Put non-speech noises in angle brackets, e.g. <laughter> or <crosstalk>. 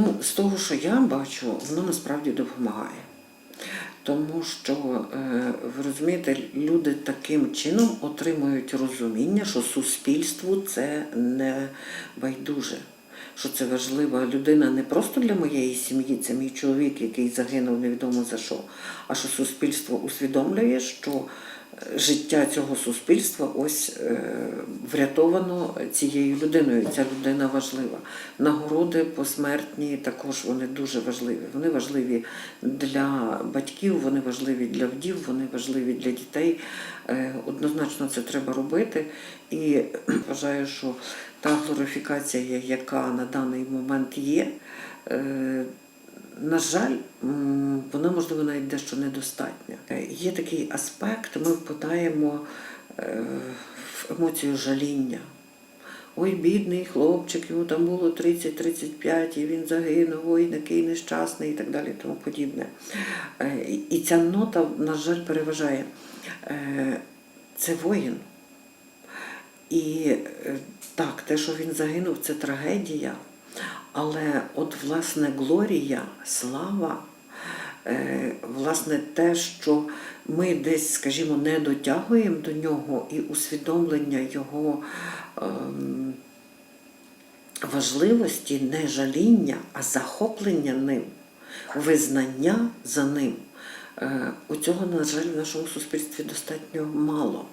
Ну, з того, що я бачу, воно насправді допомагає. Тому що, е, ви розумієте, люди таким чином отримують розуміння, що суспільству це не байдуже. Що це важлива людина не просто для моєї сім'ї, це мій чоловік, який загинув невідомо за що, а що суспільство усвідомлює, що життя цього суспільства ось е, врятовано цією людиною. Ця людина важлива. Нагороди посмертні також вони дуже важливі. Вони важливі для батьків, вони важливі для вдів, вони важливі для дітей. Е, Однозначно це треба робити. І <clears throat> вважаю, що та глорифікація, яка на даний момент є, е, на жаль, вона можливо навіть дещо недостатня. Е, Є такий аспект, ми впадаємо е, в емоцію жаління. Ой, бідний хлопчик, йому там було 30-35, і він загинув, ой, який нещасний і так далі, і тому подібне. Е, і- ця нота, на жаль, переважає. Це воїн. І так, те, що він загинув, це трагедія. Але от власне глорія, слава, е, власне, те, що ми десь, скажімо, не дотягуємо до нього і усвідомлення його ем, важливості, не жаління, а захоплення ним, визнання за ним. Е, У цього, на жаль, в нашому суспільстві достатньо мало.